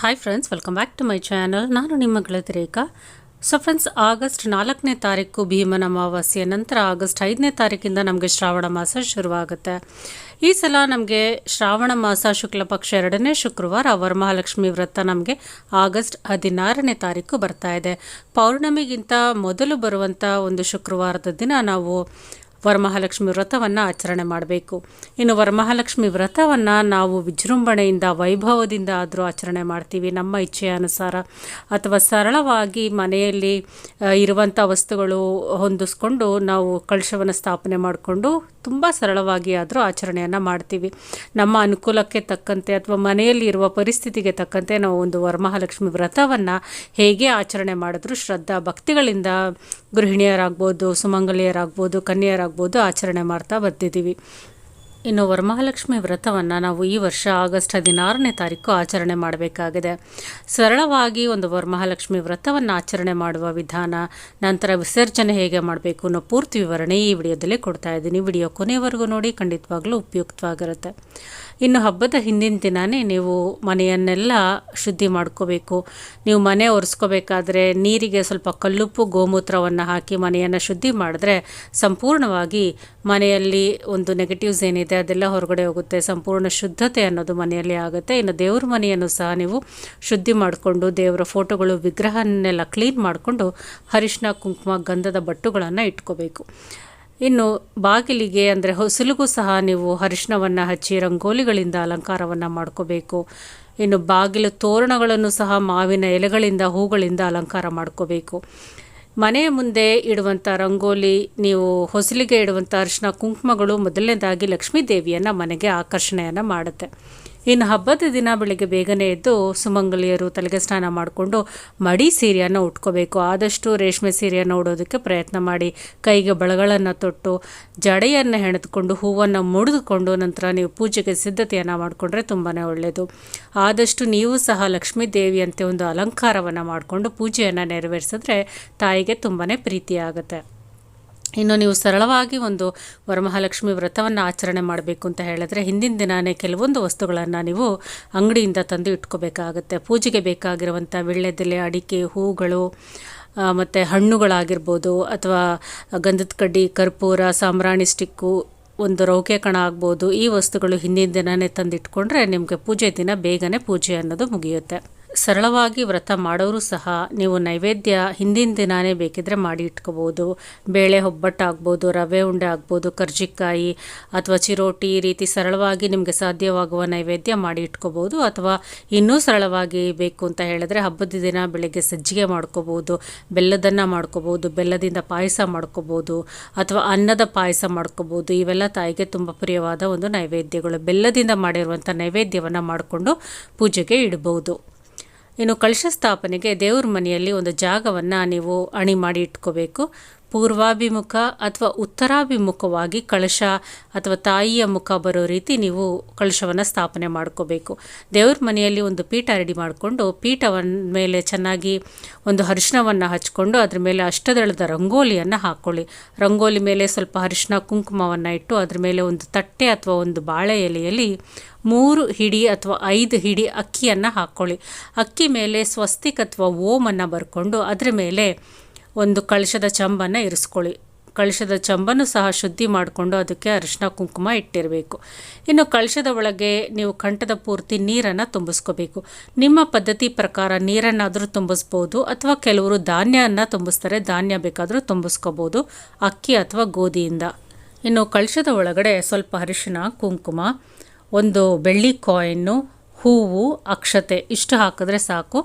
Hi friends welcome back to my channel ನಾನು ನಿಮ್ಮ ಗೆಳತಿ ರೇಖಾ. ಸೊ ಫ್ರೆಂಡ್ಸ್ ಆಗಸ್ಟ್ ನಾಲ್ಕನೇ ತಾರೀಕು ಭೀಮನ ಅಮಾವಾಸ್ಯೆ ನಂತರ ಆಗಸ್ಟ್ ಐದನೇ ತಾರೀಕಿಂದ ನಮಗೆ ಶ್ರಾವಣ ಮಾಸ ಶುರುವಾಗುತ್ತೆ. ಈ ಸಲ ನಮಗೆ ಶ್ರಾವಣ ಮಾಸ ಶುಕ್ಲ ಪಕ್ಷ ಎರಡನೇ ಶುಕ್ರವಾರ, ವರಮಹಾಲಕ್ಷ್ಮಿ ವ್ರತ ನಮಗೆ ಆಗಸ್ಟ್ ಹದಿನಾರನೇ ತಾರೀಕು ಬರ್ತಾ ಇದೆ. ಪೌರ್ಣಮಿಗಿಂತ ಮೊದಲು ಬರುವಂಥ ಒಂದು ಶುಕ್ರವಾರದ ದಿನ ನಾವು ವರಮಹಾಲಕ್ಷ್ಮಿ ವ್ರತವನ್ನು ಆಚರಣೆ ಮಾಡಬೇಕು. ಇನ್ನು ವರಮಹಾಲಕ್ಷ್ಮಿ ವ್ರತವನ್ನು ನಾವು ವಿಜೃಂಭಣೆಯಿಂದ, ವೈಭವದಿಂದ ಆದರೂ ಆಚರಣೆ ಮಾಡ್ತೀವಿ. ನಮ್ಮ ಇಚ್ಛೆಯ ಅನುಸಾರ ಅಥವಾ ಸರಳವಾಗಿ ಮನೆಯಲ್ಲಿ ಇರುವಂಥ ವಸ್ತುಗಳು ಹೊಂದಿಸ್ಕೊಂಡು ನಾವು ಕಳಶವನ್ನು ಸ್ಥಾಪನೆ ಮಾಡಿಕೊಂಡು ತುಂಬ ಸರಳವಾಗಿ ಆದರೂ ಆಚರಣೆಯನ್ನು ಮಾಡ್ತೀವಿ. ನಮ್ಮ ಅನುಕೂಲಕ್ಕೆ ತಕ್ಕಂತೆ ಅಥವಾ ಮನೆಯಲ್ಲಿರುವ ಪರಿಸ್ಥಿತಿಗೆ ತಕ್ಕಂತೆ ನಾವು ಒಂದು ವರಮಹಾಲಕ್ಷ್ಮಿ ವ್ರತವನ್ನು ಹೇಗೆ ಆಚರಣೆ ಮಾಡಿದ್ರು ಶ್ರದ್ಧಾ ಭಕ್ತಿಗಳಿಂದ ಗೃಹಿಣಿಯರಾಗ್ಬೋದು, ಸುಮಂಗಲಿಯರಾಗ್ಬೋದು, ಕನ್ಯೆಯರಾಗ್ಬೋದು ಆಚರಣೆ ಮಾಡ್ತಾ ಬರ್ತಿದ್ದೀವಿ ಇನ್ನು ವರಮಹಾಲಕ್ಷ್ಮಿ ವ್ರತವನ್ನು ನಾವು ಈ ವರ್ಷ ಆಗಸ್ಟ್ ಹದಿನಾರನೇ ತಾರೀಕು ಆಚರಣೆ ಮಾಡಬೇಕಾಗಿದೆ. ಸರಳವಾಗಿ ಒಂದು ವರಮಹಾಲಕ್ಷ್ಮಿ ವ್ರತವನ್ನು ಆಚರಣೆ ಮಾಡುವ ವಿಧಾನ, ನಂತರ ವಿಸರ್ಜನೆ ಹೇಗೆ ಮಾಡಬೇಕು ಅನ್ನೋ ಪೂರ್ತಿ ವಿವರಣೆ ಈ ವಿಡಿಯೋದಲ್ಲಿ ಕೊಡ್ತಾ ಇದ್ದೀನಿ. ವಿಡಿಯೋ ಕೊನೆವರೆಗೂ ನೋಡಿ, ಖಂಡಿತವಾಗ್ಲೂ ಉಪಯುಕ್ತವಾಗಿರುತ್ತೆ. ಇನ್ನು ಹಬ್ಬದ ಹಿಂದಿನ ದಿನವೇ ನೀವು ಮನೆಯನ್ನೆಲ್ಲ ಶುದ್ಧಿ ಮಾಡ್ಕೋಬೇಕು. ನೀವು ಮನೆ ಒರೆಸ್ಕೋಬೇಕಾದ್ರೆ ನೀರಿಗೆ ಸ್ವಲ್ಪ ಕಲ್ಲುಪ್ಪು, ಗೋಮೂತ್ರವನ್ನು ಹಾಕಿ ಮನೆಯನ್ನು ಶುದ್ಧಿ ಮಾಡಿದ್ರೆ ಸಂಪೂರ್ಣವಾಗಿ ಮನೆಯಲ್ಲಿ ಒಂದು ನೆಗೆಟಿವ್ಸ್ ಏನಿದೆ ಅದೆಲ್ಲ ಹೊರಗಡೆ ಹೋಗುತ್ತೆ. ಸಂಪೂರ್ಣ ಶುದ್ಧತೆ ಅನ್ನೋದು ಮನೆಯಲ್ಲಿ ಆಗುತ್ತೆ. ಇನ್ನು ದೇವ್ರ ಮನೆಯನ್ನು ಸಹ ನೀವು ಶುದ್ಧಿ ಮಾಡಿಕೊಂಡು ದೇವರ ಫೋಟೋಗಳು ವಿಗ್ರಹನ್ನೆಲ್ಲ ಕ್ಲೀನ್ ಮಾಡಿಕೊಂಡು ಅರಿಶಿನ ಕುಂಕುಮ, ಗಂಧದ ಬಟ್ಟುಗಳನ್ನು ಇಟ್ಕೋಬೇಕು. ಇನ್ನು ಬಾಗಿಲಿಗೆ ಅಂದರೆ ಹೊಸಲಿಗೂ ಸಹ ನೀವು ಅರಿಶಿನವನ್ನು ಹಚ್ಚಿ ರಂಗೋಲಿಗಳಿಂದ ಅಲಂಕಾರವನ್ನು ಮಾಡ್ಕೋಬೇಕು. ಇನ್ನು ಬಾಗಿಲು ತೋರಣಗಳನ್ನು ಸಹ ಮಾವಿನ ಎಲೆಗಳಿಂದ, ಹೂಗಳಿಂದ ಅಲಂಕಾರ ಮಾಡ್ಕೋಬೇಕು. ಮನೆಯ ಮುಂದೆ ಇಡುವಂಥ ರಂಗೋಲಿ, ನೀವು ಹೊಸಲಿಗೆ ಇಡುವಂಥ ಅರಿಶಿನ ಕುಂಕುಮಗಳು ಮೊದಲನೇದಾಗಿ ಲಕ್ಷ್ಮೀ ದೇವಿಯನ್ನು ಮನೆಗೆ ಆಕರ್ಷಣೆಯನ್ನು ಮಾಡುತ್ತೆ. ಇನ್ನು ಹಬ್ಬದ ದಿನ ಬೆಳಿಗ್ಗೆ ಬೇಗನೆ ಎದ್ದು ಸುಮಂಗಲಿಯರು ತಲೆಗೆ ಸ್ನಾನ ಮಾಡಿಕೊಂಡು ಮಡಿ ಸೀರೆಯನ್ನು ಉಟ್ಕೋಬೇಕು. ಆದಷ್ಟು ರೇಷ್ಮೆ ಸೀರೆಯನ್ನು ಉಡೋದಕ್ಕೆ ಪ್ರಯತ್ನ ಮಾಡಿ. ಕೈಗೆ ಬಳಗಳನ್ನು ತೊಟ್ಟು ಜಡೆಯನ್ನು ಹೆಣೆದುಕೊಂಡು ಹೂವನ್ನು ಮುಡಿದುಕೊಂಡು ನಂತರ ನೀವು ಪೂಜೆಗೆ ಸಿದ್ಧತೆಯನ್ನು ಮಾಡಿಕೊಂಡ್ರೆ ತುಂಬಾ ಒಳ್ಳೆಯದು ಆದಷ್ಟು ನೀವು ಸಹ ಲಕ್ಷ್ಮೀ ದೇವಿಯಂತೆ ಒಂದು ಅಲಂಕಾರವನ್ನು ಮಾಡಿಕೊಂಡು ಪೂಜೆಯನ್ನು ನೆರವೇರಿಸಿದ್ರೆ ತಾಯಿಗೆ ತುಂಬಾ ಪ್ರೀತಿಯಾಗುತ್ತೆ. ಇನ್ನು ನೀವು ಸರಳವಾಗಿ ಒಂದು ವರಮಹಾಲಕ್ಷ್ಮಿ ವ್ರತವನ್ನು ಆಚರಣೆ ಮಾಡಬೇಕು ಅಂತ ಹೇಳಿದ್ರೆ ಹಿಂದಿನ ದಿನಾನೇ ಕೆಲವೊಂದು ವಸ್ತುಗಳನ್ನು ನೀವು ಅಂಗಡಿಯಿಂದ ತಂದು ಇಟ್ಕೋಬೇಕಾಗುತ್ತೆ. ಪೂಜೆಗೆ ಬೇಕಾಗಿರುವಂಥ ವಿಳ್ಳೆದೆಲೆ ಅಡಿಕೆ, ಹೂಗಳು ಮತ್ತು ಹಣ್ಣುಗಳಾಗಿರ್ಬೋದು ಅಥವಾ ಗಂಧದ ಕಡ್ಡಿ, ಕರ್ಪೂರ, ಸಾಂಬ್ರಾಣಿ ಸ್ಟಿಕ್ಕು, ಒಂದು ರೌಕೆ ಕಣ ಆಗ್ಬೋದು ಈ ವಸ್ತುಗಳು ಹಿಂದಿನ ದಿನವೇ ತಂದಿಟ್ಕೊಂಡ್ರೆ ನಿಮಗೆ ಪೂಜೆ ದಿನ ಬೇಗನೆ ಪೂಜೆ ಅನ್ನೋದು ಮುಗಿಯುತ್ತೆ. ಸರಳವಾಗಿ ವ್ರತ ಮಾಡೋರು ಸಹ ನೀವು ನೈವೇದ್ಯ ಹಿಂದಿನ ದಿನಾನೇ ಬೇಕಿದ್ರೆ ಮಾಡಿ ಇಟ್ಕೋಬೋದು. ಬೇಳೆ ಒಬ್ಬಟ್ಟು ಆಗ್ಬೋದು ರವೆ ಉಂಡೆ ಆಗ್ಬೋದು, ಕರ್ಜಿಕಾಯಿ ಅಥವಾ ಚಿರೋಟಿ ಈ ರೀತಿ ಸರಳವಾಗಿ ನಿಮಗೆ ಸಾಧ್ಯವಾಗುವ ನೈವೇದ್ಯ ಮಾಡಿ ಇಟ್ಕೋಬೋದು ಅಥವಾ ಇನ್ನೂ ಸರಳವಾಗಿ ಬೇಕು ಅಂತ ಹೇಳಿದ್ರೆ ಹಬ್ಬದ ದಿನ ಬೆಳಗ್ಗೆ ಸಜ್ಜಿಗೆ ಮಾಡ್ಕೋಬೋದು, ಬೆಲ್ಲದನ್ನು ಮಾಡ್ಕೋಬೋದು, ಬೆಲ್ಲದಿಂದ ಪಾಯಸ ಮಾಡ್ಕೋಬೋದು ಅಥವಾ ಅನ್ನದ ಪಾಯಸ ಮಾಡ್ಕೋಬೋದು. ಇವೆಲ್ಲ ತಾಯಿಗೆ ತುಂಬ ಪ್ರಿಯವಾದ ಒಂದು ನೈವೇದ್ಯಗಳು. ಬೆಲ್ಲದಿಂದ ಮಾಡಿರುವಂಥ ನೈವೇದ್ಯವನ್ನು ಮಾಡಿಕೊಂಡು ಪೂಜೆಗೆ ಇಡ್ಬೋದು ಇನ್ನು ಕಳಶ ಸ್ಥಾಪನೆಗೆ ದೇವ್ರ ಮನೆಯಲ್ಲಿ ಒಂದು ಜಾಗವನ್ನು ನೀವು ಅಣಿ ಮಾಡಿ ಇಟ್ಕೋಬೇಕು. ಪೂರ್ವಾಭಿಮುಖ ಅಥವಾ ಉತ್ತರಾಭಿಮುಖವಾಗಿ ಕಳಶ ಅಥವಾ ತಾಯಿಯ ಮುಖ ಬರೋ ರೀತಿ ನೀವು ಕಳಶವನ್ನು ಸ್ಥಾಪನೆ ಮಾಡ್ಕೋಬೇಕು. ದೇವ್ರ ಮನೆಯಲ್ಲಿ ಒಂದು ಪೀಠ ರೆಡಿ ಮಾಡಿಕೊಂಡು ಪೀಠವನ್ನ ಮೇಲೆ ಚೆನ್ನಾಗಿ ಒಂದು ಅರಿಶಿನವನ್ನು ಹಚ್ಕೊಂಡು ಅದ್ರ ಮೇಲೆ ಅಷ್ಟದಳದ ರಂಗೋಲಿಯನ್ನು ಹಾಕ್ಕೊಳ್ಳಿ ರಂಗೋಲಿ ಮೇಲೆ ಸ್ವಲ್ಪ ಅರಿಶಿನ ಕುಂಕುಮವನ್ನು ಇಟ್ಟು ಅದ್ರ ಮೇಲೆ ಒಂದು ತಟ್ಟೆ ಅಥವಾ ಒಂದು ಬಾಳೆ ಎಲೆಯಲ್ಲಿ ಮೂರು ಹಿಡಿ ಅಥವಾ ಐದು ಹಿಡಿ ಅಕ್ಕಿಯನ್ನು ಹಾಕ್ಕೊಳ್ಳಿ ಅಕ್ಕಿ ಮೇಲೆ ಸ್ವಸ್ತಿಕ್ ಅಥವಾ ಓಮನ್ನು ಬರ್ಕೊಂಡು ಅದರ ಮೇಲೆ ಒಂದು ಕಳಶದ ಚಂಬನ್ನು ಇರಿಸ್ಕೊಳ್ಳಿ. ಕಳಶದ ಚಂಬನ್ನು ಸಹ ಶುದ್ಧಿ ಮಾಡಿಕೊಂಡು ಅದಕ್ಕೆ ಅರಿಶಿನ ಕುಂಕುಮ ಇಟ್ಟಿರಬೇಕು. ಇನ್ನು ಕಳಶದ ಒಳಗೆ ನೀವು ಕಂಠದ ಪೂರ್ತಿ ನೀರನ್ನು ತುಂಬಿಸ್ಕೋಬೇಕು. ನಿಮ್ಮ ಪದ್ಧತಿ ಪ್ರಕಾರ ನೀರನ್ನಾದರೂ ತುಂಬಿಸ್ಬೋದು ಅಥವಾ ಕೆಲವರು ಧಾನ್ಯವನ್ನು ತುಂಬಿಸ್ತಾರೆ, ಧಾನ್ಯ ಬೇಕಾದರೂ ತುಂಬಿಸ್ಕೋಬೋದು, ಅಕ್ಕಿ ಅಥವಾ ಗೋಧಿಯಿಂದ. ಇನ್ನು ಕಳಶದ ಒಳಗಡೆ ಸ್ವಲ್ಪ ಅರಿಶಿನ ಕುಂಕುಮ, ಒಂದು ಬೆಳ್ಳಿ ಕಾಯಿನ್ನು, ಹೂವು, ಅಕ್ಷತೆ ಇಷ್ಟು ಹಾಕಿದ್ರೆ ಸಾಕು.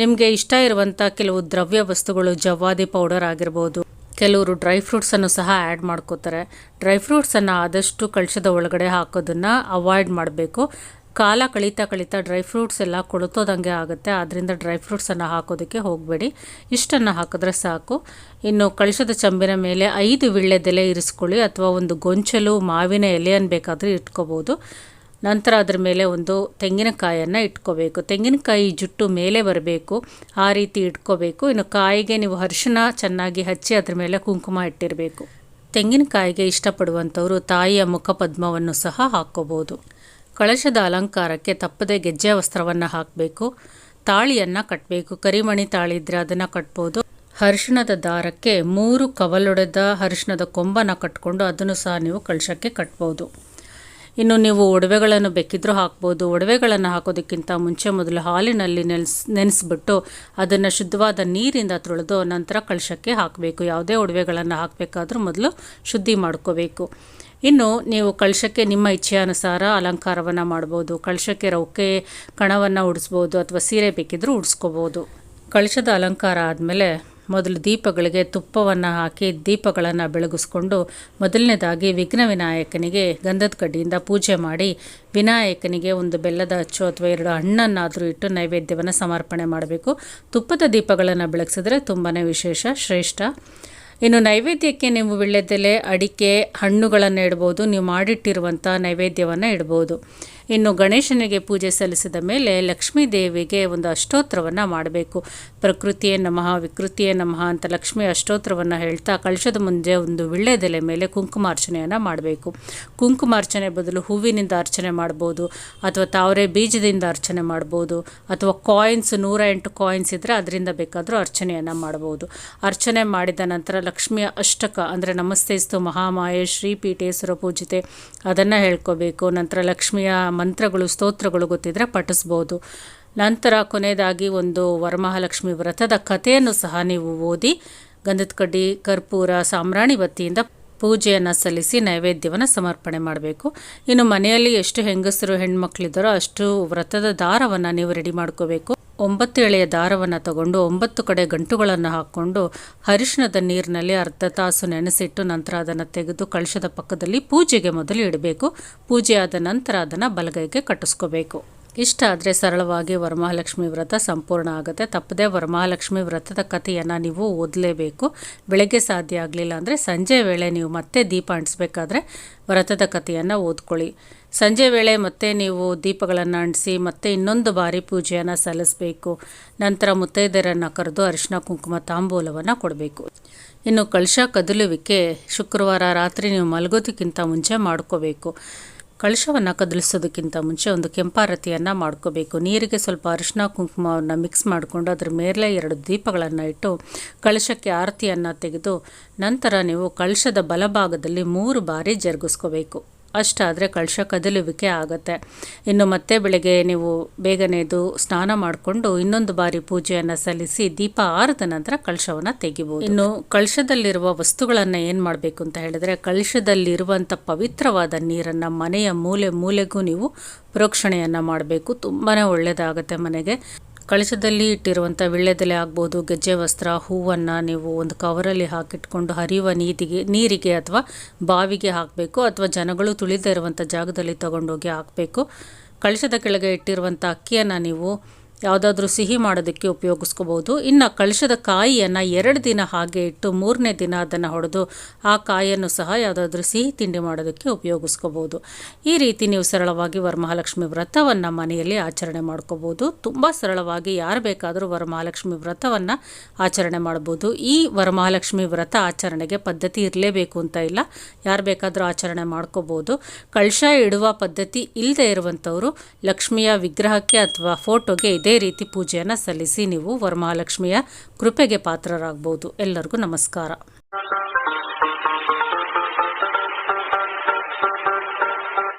ನಿಮಗೆ ಇಷ್ಟ ಇರುವಂಥ ಕೆಲವು ದ್ರವ್ಯ ವಸ್ತುಗಳು ಜವಾದಿ ಪೌಡರ್ ಆಗಿರ್ಬೋದು. ಕೆಲವರು ಡ್ರೈ ಫ್ರೂಟ್ಸನ್ನು ಸಹ ಆ್ಯಡ್ ಮಾಡ್ಕೋತಾರೆ. ಡ್ರೈ ಫ್ರೂಟ್ಸನ್ನು ಆದಷ್ಟು ಕಳಶದ ಒಳಗಡೆ ಹಾಕೋದನ್ನು ಅವಾಯ್ಡ್ ಮಾಡಬೇಕು. ಕಾಲ ಕಳೀತಾ ಕಳೀತಾ ಡ್ರೈ ಫ್ರೂಟ್ಸ್ ಎಲ್ಲ ಕೊಳತೋದಂಗೆ ಆಗುತ್ತೆ. ಆದ್ದರಿಂದ ಡ್ರೈ ಫ್ರೂಟ್ಸನ್ನು ಹಾಕೋದಕ್ಕೆ ಹೋಗಬೇಡಿ. ಇಷ್ಟನ್ನು ಹಾಕಿದ್ರೆ ಸಾಕು. ಇನ್ನು ಕಳಶದ ಚಂಬಿನ ಮೇಲೆ ಐದು ವಿಳ್ಳೆದೆಲೆ ಇರಿಸ್ಕೊಳ್ಳಿ ಅಥವಾ ಒಂದು ಗೊಂಚಲು ಮಾವಿನ ಎಲೆಯನ್ನು ಬೇಕಾದರೆ ಇಟ್ಕೋಬೋದು. ನಂತರ ಅದರ ಮೇಲೆ ಒಂದು ತೆಂಗಿನಕಾಯನ್ನು ಇಟ್ಕೋಬೇಕು. ತೆಂಗಿನಕಾಯಿ ಜುಟ್ಟು ಮೇಲೆ ಬರಬೇಕು. ಆ ರೀತಿ ಇಟ್ಕೋಬೇಕು. ಇನ್ನು ಕಾಯಿಗೆ ನೀವು ಅರಿಶಿನ ಚೆನ್ನಾಗಿ ಹಚ್ಚಿ ಅದ್ರ ಮೇಲೆ ಕುಂಕುಮ ಇಟ್ಟಿರಬೇಕು. ತೆಂಗಿನಕಾಯಿಗೆ ಇಷ್ಟಪಡುವಂಥವರು ತಾಯಿಯ ಮುಖ ಪದ್ಮವನ್ನು ಸಹ ಹಾಕ್ಕೋಬೋದು. ಕಳಶದ ಅಲಂಕಾರಕ್ಕೆ ತಪ್ಪದೆ ಗೆಜ್ಜೆ ವಸ್ತ್ರವನ್ನು ಹಾಕಬೇಕು. ತಾಳಿಯನ್ನು ಕಟ್ಟಬೇಕು ಕರಿಮಣಿ ತಾಳಿ ಇದ್ದರೆ ಅದನ್ನು ಕಟ್ಬೋದು. ಅರಿಶಿಣದ ದಾರಕ್ಕೆ ಮೂರು ಕವಲೊಡೆದ ಅರಿಶಿಣದ ಕೊಂಬನ ಕಟ್ಕೊಂಡು ಅದನ್ನು ಸಹ ನೀವು ಕಳಶಕ್ಕೆ ಕಟ್ಬೋದು. ಇನ್ನು ನೀವು ಒಡವೆಗಳನ್ನು ಬೇಕಿದ್ರೂ ಹಾಕ್ಬೋದು. ಒಡವೆಗಳನ್ನು ಹಾಕೋದಕ್ಕಿಂತ ಮುಂಚೆ ಮೊದಲು ಹಾಲಿನಲ್ಲಿ ನೆನೆಸ್ ನೆನೆಸ್ಬಿಟ್ಟು ಅದನ್ನು ಶುದ್ಧವಾದ ನೀರಿಂದ ತೊಳೆದು ನಂತರ ಕಳಶಕ್ಕೆ ಹಾಕಬೇಕು. ಯಾವುದೇ ಒಡವೆಗಳನ್ನು ಹಾಕಬೇಕಾದ್ರೂ ಮೊದಲು ಶುದ್ಧಿ ಮಾಡ್ಕೋಬೇಕು. ಇನ್ನು ನೀವು ಕಳಶಕ್ಕೆ ನಿಮ್ಮ ಇಚ್ಛೆಯಾನುಸಾರ ಅಲಂಕಾರವನ್ನು ಮಾಡ್ಬೋದು. ಕಳಶಕ್ಕೆ ರೌಕೆ, ಕಣವನ್ನು ಉಡಿಸ್ಬೋದು ಅಥವಾ ಸೀರೆ ಬೇಕಿದ್ರೂ ಉಡಿಸ್ಕೋಬೋದು. ಕಳಶದ ಅಲಂಕಾರ ಆದಮೇಲೆ ಮೊದಲು ದೀಪಗಳಿಗೆ ತುಪ್ಪವನ್ನು ಹಾಕಿ ದೀಪಗಳನ್ನು ಬೆಳಗಿಸ್ಕೊಂಡು ಮೊದಲನೇದಾಗಿ ವಿಘ್ನ ವಿನಾಯಕನಿಗೆ ಗಂಧದ ಕಡ್ಡಿಯಿಂದ ಪೂಜೆ ಮಾಡಿ ವಿನಾಯಕನಿಗೆ ಒಂದು ಬೆಲ್ಲದ ಅಚ್ಚು ಅಥವಾ ಎರಡು ಹಣ್ಣನ್ನಾದರೂ ಇಟ್ಟು ನೈವೇದ್ಯವನ್ನು ಸಮರ್ಪಣೆ ಮಾಡಬೇಕು. ತುಪ್ಪದ ದೀಪಗಳನ್ನು ಬೆಳಗಿಸಿದ್ರೆ ತುಂಬಾ ವಿಶೇಷ, ಶ್ರೇಷ್ಠ. ಇನ್ನು ನೈವೇದ್ಯಕ್ಕೆ ನೀವು ವಿಳ್ಳೆದೆಲೆ ಅಡಿಕೆ, ಹಣ್ಣುಗಳನ್ನು ಇಡ್ಬೋದು. ನೀವು ಮಾಡಿಟ್ಟಿರುವಂಥ ನೈವೇದ್ಯವನ್ನು ಇಡ್ಬೋದು. ಇನ್ನು ಗಣೇಶನಿಗೆ ಪೂಜೆ ಸಲ್ಲಿಸಿದ ಮೇಲೆ ಲಕ್ಷ್ಮೀ ದೇವಿಗೆ ಒಂದು ಅಷ್ಟೋತ್ರವನ್ನು ಮಾಡಬೇಕು. ಪ್ರಕೃತಿಯೇ ನಮಃ, ವಿಕೃತಿಯೇ ನಮಃ ಅಂತ ಲಕ್ಷ್ಮಿ ಅಷ್ಟೋತ್ರವನ್ನು ಹೇಳ್ತಾ ಕಳಶದ ಮುಂದೆ ಒಂದು ವಿಳ್ಳೆದೆಲೆ ಮೇಲೆ ಕುಂಕುಮಾರ್ಚನೆಯನ್ನು ಮಾಡಬೇಕು. ಕುಂಕುಮಾರ್ಚನೆ ಬದಲು ಹೂವಿನಿಂದ ಅರ್ಚನೆ ಮಾಡ್ಬೋದು, ಅಥವಾ ತಾವರೆ ಬೀಜದಿಂದ ಅರ್ಚನೆ ಮಾಡ್ಬೋದು, ಅಥವಾ ಕಾಯಿನ್ಸ್ ನೂರ ಎಂಟು ಕಾಯಿನ್ಸ್ ಇದ್ದರೆ ಅದರಿಂದ ಬೇಕಾದರೂ ಅರ್ಚನೆಯನ್ನು ಮಾಡ್ಬೋದು. ಅರ್ಚನೆ ಮಾಡಿದ ನಂತರ ಲಕ್ಷ್ಮಿಯ ಅಷ್ಟಕ, ಅಂದರೆ ನಮಸ್ತೇಸ್ತು ಮಹಾಮಾಯೆ ಶ್ರೀಪೀಠೇಶ್ವರ ಪೂಜಿತೆ, ಅದನ್ನು ಹೇಳ್ಕೋಬೇಕು. ನಂತರ ಲಕ್ಷ್ಮಿಯ ಮಂತ್ರಗಳು, ಸ್ತೋತ್ರಗಳು ಗೊತ್ತಿದ್ದರೆ ಪಠಿಸ್ಬೋದು. ನಂತರ ಕೊನೆಯದಾಗಿ ಒಂದು ವರಮಹಾಲಕ್ಷ್ಮಿ ವ್ರತದ ಕಥೆಯನ್ನು ಸಹ ನೀವು ಓದಿ ಗಂಧದ ಕಡ್ಡಿ ಕರ್ಪೂರ ಸಾಮ್ರಾಣಿ ಬತ್ತಿಯಿಂದ ಪೂಜೆಯನ್ನು ಸಲ್ಲಿಸಿ ನೈವೇದ್ಯವನ್ನು ಸಮರ್ಪಣೆ ಮಾಡಬೇಕು. ಇನ್ನು ಮನೆಯಲ್ಲಿ ಎಷ್ಟು ಹೆಂಗಸರು, ಹೆಣ್ಮಕ್ಳಿದ್ದಾರೋ ಅಷ್ಟು ವ್ರತದ ದಾರವನ್ನು ನೀವು ರೆಡಿ ಮಾಡ್ಕೋಬೇಕು. ಒಂಬತ್ತು ಎಳೆಯ ದಾರವನ್ನು ತಗೊಂಡು ಒಂಬತ್ತು ಕಡೆ ಗಂಟುಗಳನ್ನು ಹಾಕ್ಕೊಂಡು ಅರಿಶಿಣದ ನೀರಿನಲ್ಲಿ ಅರ್ಧ ತಾಸು ನೆನೆಸಿಟ್ಟು ನಂತರ ಅದನ್ನು ತೆಗೆದು ಕಳಶದ ಪಕ್ಕದಲ್ಲಿ ಪೂಜೆಗೆ ಮೊದಲು ಇಡಬೇಕು. ಪೂಜೆ ಆದ ನಂತರ ಅದನ್ನು ಬಲಗೈಗೆ ಕಟ್ಟಿಸ್ಕೋಬೇಕು. ಇಷ್ಟ ಆದರೆ ಸರಳವಾಗಿ ವರಮಹಾಲಕ್ಷ್ಮಿ ವ್ರತ ಸಂಪೂರ್ಣ ಆಗುತ್ತೆ. ತಪ್ಪದೆ ವರಮಹಾಲಕ್ಷ್ಮಿ ವ್ರತದ ಕಥೆಯನ್ನು ನೀವು ಓದಲೇಬೇಕು. ಬೆಳಗ್ಗೆ ಸಾಧ್ಯ ಆಗಲಿಲ್ಲ ಅಂದರೆ ಸಂಜೆ ವೇಳೆ ನೀವು ಮತ್ತೆ ದೀಪ ಅಂಟಿಸ್ಬೇಕಾದ್ರೆ ವ್ರತದ ಕಥೆಯನ್ನು ಓದ್ಕೊಳ್ಳಿ. ಸಂಜೆ ವೇಳೆ ಮತ್ತೆ ನೀವು ದೀಪಗಳನ್ನು ಅಂಟಿಸಿ ಮತ್ತೆ ಇನ್ನೊಂದು ಬಾರಿ ಪೂಜೆಯನ್ನು ಸಲ್ಲಿಸಬೇಕು. ನಂತರ ಮುತ್ತೈದೆಯರನ್ನು ಕರೆದು ಅರಿಶಿನ ಕುಂಕುಮ, ತಾಂಬೂಲವನ್ನು ಕೊಡಬೇಕು. ಇನ್ನು ಕಳಶ ಕದಲುವಿಕೆ ಶುಕ್ರವಾರ ರಾತ್ರಿ ನೀವು ಮಲಗೋದಕ್ಕಿಂತ ಮುಂಚೆ ಮಾಡ್ಕೋಬೇಕು. ಕಳಶವನ್ನು ಕದಲಿಸೋದಕ್ಕಿಂತ ಮುಂಚೆ ಒಂದು ಕೆಂಪಾರತಿಯನ್ನು ಮಾಡ್ಕೋಬೇಕು. ನೀರಿಗೆ ಸ್ವಲ್ಪ ಅರಿಶಿನ ಕುಂಕುಮವನ್ನು ಮಿಕ್ಸ್ ಮಾಡಿಕೊಂಡು ಅದ್ರ ಮೇಲೆ ಎರಡು ದೀಪಗಳನ್ನು ಇಟ್ಟು ಕಳಶಕ್ಕೆ ಆರತಿಯನ್ನು ತೆಗೆದು ನಂತರ ನೀವು ಕಳಶದ ಬಲಭಾಗದಲ್ಲಿ ಮೂರು ಬಾರಿ ಜರುಗಿಸ್ಕೋಬೇಕು. ಅಷ್ಟಾದರೆ ಕಳಶ ಕದಲುವಿಕೆ ಆಗುತ್ತೆ. ಇನ್ನು ಮತ್ತೆ ಬೆಳಗ್ಗೆ ನೀವು ಬೇಗನೆ ಎದ್ದು ಸ್ನಾನ ಮಾಡಿಕೊಂಡು ಇನ್ನೊಂದು ಬಾರಿ ಪೂಜೆಯನ್ನು ಸಲ್ಲಿಸಿ ದೀಪ ಆರದ ನಂತರ ಕಳಶವನ್ನು ತೆಗಿಬೋದು. ಇನ್ನು ಕಳಶದಲ್ಲಿರುವ ವಸ್ತುಗಳನ್ನು ಏನು ಮಾಡಬೇಕು ಅಂತ ಹೇಳಿದ್ರೆ ಕಳಶದಲ್ಲಿರುವಂಥ ಪವಿತ್ರವಾದ ನೀರನ್ನು ಮನೆಯ ಮೂಲೆ ಮೂಲೆಗೂ ನೀವು ಪ್ರೋಕ್ಷಣೆಯನ್ನು ಮಾಡಬೇಕು. ತುಂಬಾ ಒಳ್ಳೆಯದಾಗುತ್ತೆ ಮನೆಗೆ. ಕಳಶದಲ್ಲಿ ಇಟ್ಟಿರುವಂಥ ವಿಳ್ಳೆದೆಲೆ ಆಗ್ಬೋದು, ಗೆಜ್ಜೆ ವಸ್ತ್ರ, ಹೂವನ್ನು ನೀವು ಒಂದು ಕವರಲ್ಲಿ ಹಾಕಿಟ್ಕೊಂಡು ಹರಿಯುವ ನೀರಿಗೆ ನೀರಿಗೆ ಅಥವಾ ಬಾವಿಗೆ ಹಾಕಬೇಕು ಅಥವಾ ಜನಗಳು ತುಳಿದೇ ಇರುವಂಥ ಜಾಗದಲ್ಲಿ ತಗೊಂಡೋಗಿ ಹಾಕಬೇಕು. ಕಳಶದ ಕೆಳಗೆ ಇಟ್ಟಿರುವಂಥ ಅಕ್ಕಿಯನ್ನು ನೀವು ಯಾವುದಾದ್ರೂ ಸಿಹಿ ಮಾಡೋದಕ್ಕೆ ಉಪಯೋಗಿಸ್ಕೋಬೋದು ಇನ್ನು ಕಳಶದ ಕಾಯಿಯನ್ನು ಎರಡು ದಿನ ಹಾಗೆ ಇಟ್ಟು ಮೂರನೇ ದಿನ ಅದನ್ನು ಹೊಡೆದು ಆ ಕಾಯಿಯನ್ನು ಸಹ ಯಾವುದಾದ್ರೂ ಸಿಹಿ ತಿಂಡಿ ಮಾಡೋದಕ್ಕೆ ಉಪಯೋಗಿಸ್ಕೋಬೋದು ಈ ರೀತಿ ನೀವು ಸರಳವಾಗಿ ವರಮಹಾಲಕ್ಷ್ಮಿ ವ್ರತವನ್ನು ಮನೆಯಲ್ಲಿ ಆಚರಣೆ ಮಾಡ್ಕೋಬೋದು ತುಂಬ ಸರಳವಾಗಿ ಯಾರು ಬೇಕಾದರೂ ವರಮಹಾಲಕ್ಷ್ಮಿ ವ್ರತವನ್ನು ಆಚರಣೆ ಮಾಡ್ಬೋದು. ಈ ವರಮಹಾಲಕ್ಷ್ಮಿ ವ್ರತ ಆಚರಣೆಗೆ ಪದ್ಧತಿ ಇರಲೇಬೇಕು ಅಂತ ಇಲ್ಲ. ಯಾರು ಬೇಕಾದರೂ ಆಚರಣೆ ಮಾಡ್ಕೋಬೋದು ಕಳಶ ಇಡುವ ಪದ್ಧತಿ ಇಲ್ಲದೆ ಇರುವಂಥವರು ಲಕ್ಷ್ಮಿಯ ವಿಗ್ರಹಕ್ಕೆ ಅಥವಾ ಫೋಟೋಗೆ ಇದೇ ರೀತಿ ಪೂಜೆಯನ್ನು ಸಲ್ಲಿಸಿ ನೀವು ವರಮಹಾಲಕ್ಷ್ಮಿಯ ಕೃಪೆಗೆ ಪಾತ್ರರಾಗಬಹುದು ಎಲ್ಲರಿಗೂ ನಮಸ್ಕಾರ.